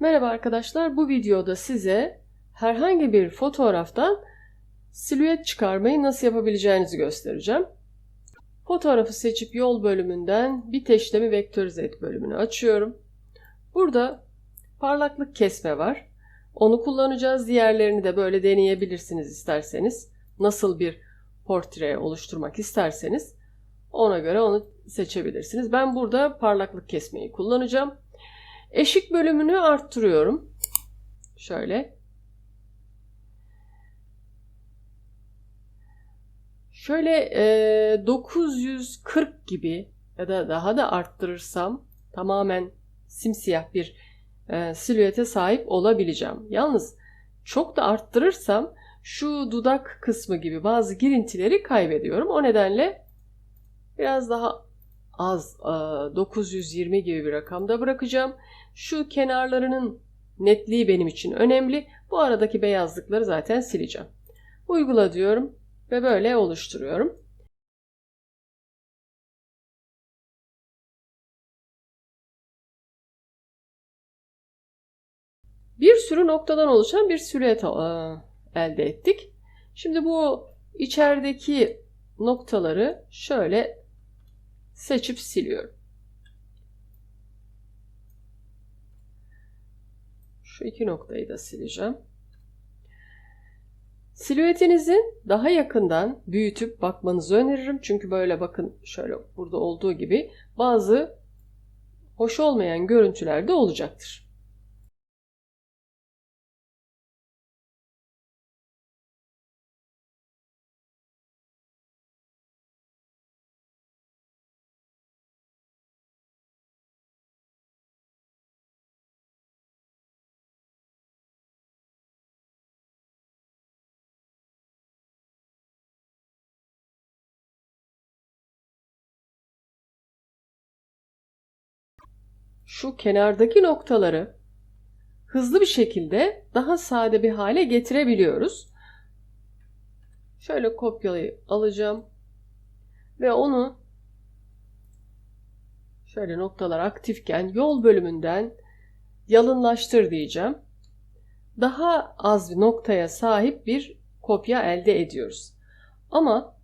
Merhaba arkadaşlar, bu videoda size herhangi bir fotoğraftan silüet çıkarmayı nasıl yapabileceğinizi göstereceğim. Fotoğrafı seçip yol bölümünden bit eşlemi vektörize et bölümünü açıyorum. Burada parlaklık kesme var. Onu kullanacağız. Diğerlerini de böyle deneyebilirsiniz isterseniz. Nasıl bir portre oluşturmak isterseniz ona göre onu seçebilirsiniz. Ben burada parlaklık kesmeyi kullanacağım. Eşik bölümünü arttırıyorum. Şöyle. Şöyle e, 940 gibi ya da daha da arttırırsam tamamen simsiyah bir e, silüete sahip olabileceğim. Yalnız çok da arttırırsam şu dudak kısmı gibi bazı girintileri kaybediyorum. O nedenle biraz daha az 920 gibi bir rakamda bırakacağım. Şu kenarlarının netliği benim için önemli. Bu aradaki beyazlıkları zaten sileceğim. Uygula diyorum ve böyle oluşturuyorum. Bir sürü noktadan oluşan bir silüet elde ettik. Şimdi bu içerideki noktaları şöyle seçip siliyorum. Şu iki noktayı da sileceğim. Silüetinizi daha yakından büyütüp bakmanızı öneririm. Çünkü böyle bakın şöyle burada olduğu gibi bazı hoş olmayan görüntüler de olacaktır. Şu kenardaki noktaları hızlı bir şekilde daha sade bir hale getirebiliyoruz. Şöyle kopyalayı alacağım ve onu şöyle noktalar aktifken yol bölümünden yalınlaştır diyeceğim. Daha az bir noktaya sahip bir kopya elde ediyoruz. Ama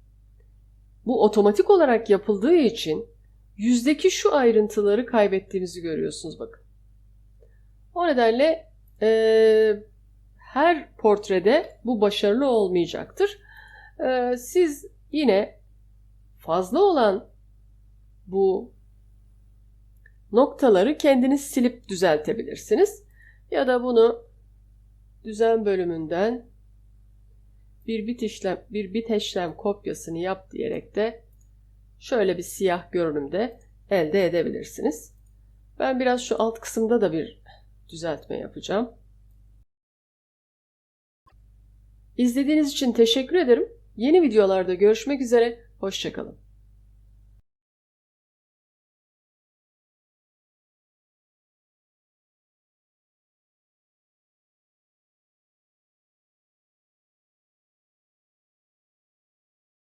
bu otomatik olarak yapıldığı için yüzdeki şu ayrıntıları kaybettiğimizi görüyorsunuz bakın. O nedenle e, her portrede bu başarılı olmayacaktır. E, siz yine fazla olan bu noktaları kendiniz silip düzeltebilirsiniz. Ya da bunu düzen bölümünden bir bit işlem bir bit işlem kopyasını yap diyerek de şöyle bir siyah görünümde elde edebilirsiniz. Ben biraz şu alt kısımda da bir düzeltme yapacağım. İzlediğiniz için teşekkür ederim. Yeni videolarda görüşmek üzere. Hoşçakalın.